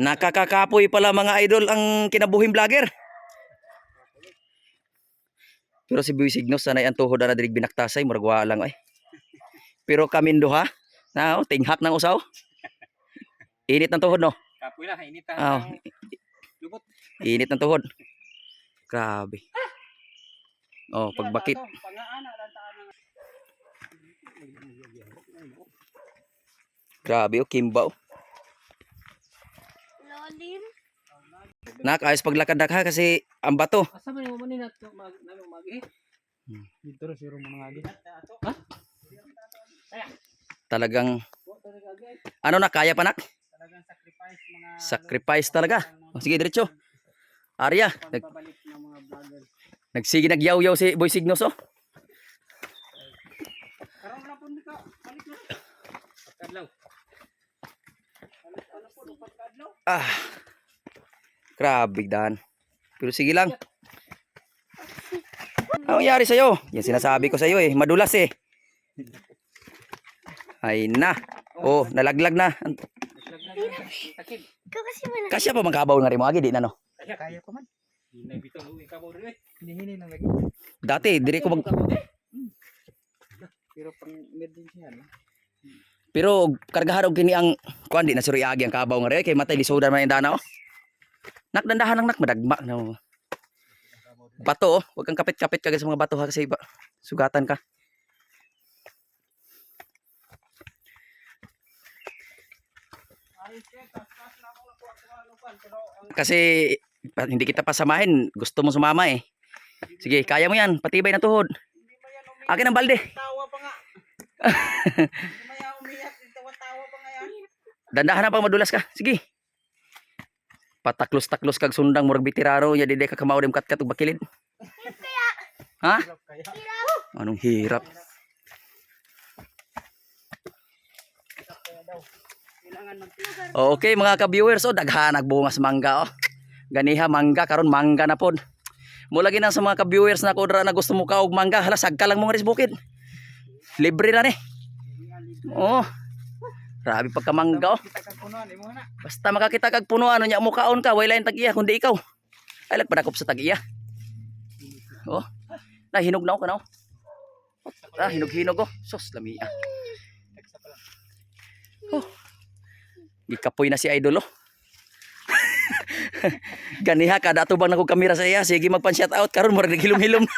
Nakakakapoy pala mga idol ang kinabuhing vlogger. Pero si Boy Signos sanay ang tuhod na dirig binaktasay murag wa lang ay. Pero kami duha na oh, tinghak ng usaw. Init ng tuhod no. Kapoy na, init Ah, ang lubot. init ng tuhod. Grabe. Oh, pagbakit. Grabe oh, kimba oh. Nak, ayos paglakad na ka kasi ang bato. Asa man mo ni nato mag nalo mag eh. Dito ra siro mo ngagi. Talagang Wa talaga agi. ano na kaya pa nak? Talagang sacrifice mga Sacrifice talaga. Oh, sige diretso. Arya, nag, pagbabalik ng mga vlogger. nagsige nagyaw-yaw si Boy Signos oh. Karon na pud ka, balik na. Pagkadlaw. Ano ano? Ah. Grabe dan. Pero sige lang. Anong nangyari sa'yo? Yan sinasabi ko sa'yo eh. Madulas eh. Ay na. Oh, nalaglag na. Kasya pa magkabaw nga rin mo agi, di na no? Kaya pa man. Dati, diri ko mag... Pero pang emergency ano. Pero kargahan og kini ang kuan di na suri agi ang kabaw nga rin kay matay lisodan man yung dana oh. Nak dandahan lang nak madagma no. Bato oh, wag kang kapit-kapit kagad sa mga bato ha kasi iba sugatan ka. Na Kasi hindi kita pasamahin, gusto mo sumama eh. Sige, kaya mo yan, patibay na tuhod. mo. Akin ang balde. Tawa pa nga. Mo. Dandahan na pa madulas ka. Sige. Pataklos-taklos kag sundang murag bitiraro ya dide ka kamaw dem katkat ug bakilid. Ha? Anong hirap. Mag Okay mga ka-viewers, oh, daghan nagbungas mangga oh. Ganiha mangga karon mangga na pod. Mula gina sa mga ka-viewers na kudra na gusto mo ka og mangga, hala sagka lang mo nga ris bukid. Libre na ni. Oh. Grabe pagka mangga oh. Na. Basta makakita kag puno ano nya mo kaon ka, way lain tag-iya kundi ikaw. Ay lagpadakop sa tag-iya. Oh. Na hinog na ako kanaw. Ah, hinog-hinog oh. Sus lami ah. Lang. Gikapoy na si idol oh. Ganiha kada tubang nako kamera sa iya, sige magpan shout out karon murag naghilom-hilom.